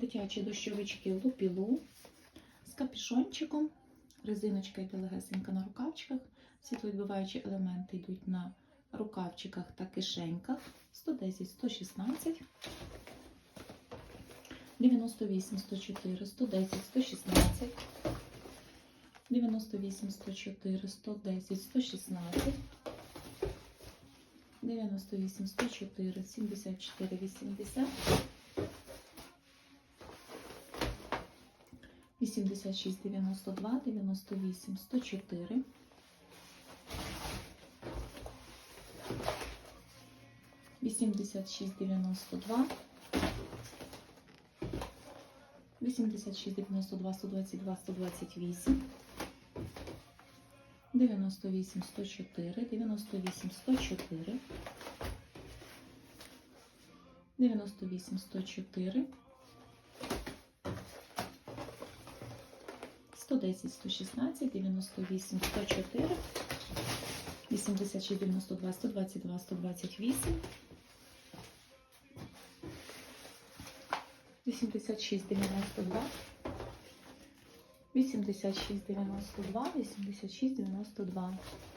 Дитячі дощовички лупілу з капюшончиком. Резиночка йде легесенька на рукавчиках. Світловідбиваючі елементи йдуть на рукавчиках та кишеньках. 110, 116, 98, 104, 110, 116, 98, 104, 110, 116, 98, 104, 74, 80, 86, 92, 98, 104, 86, 92, 86, 92, 122, 128, 98, 104, 98, 104, 98, 104, 110, 116, 98, 104, 86, 92, 122, 128, 86, 92, 86, 92, 86, 92.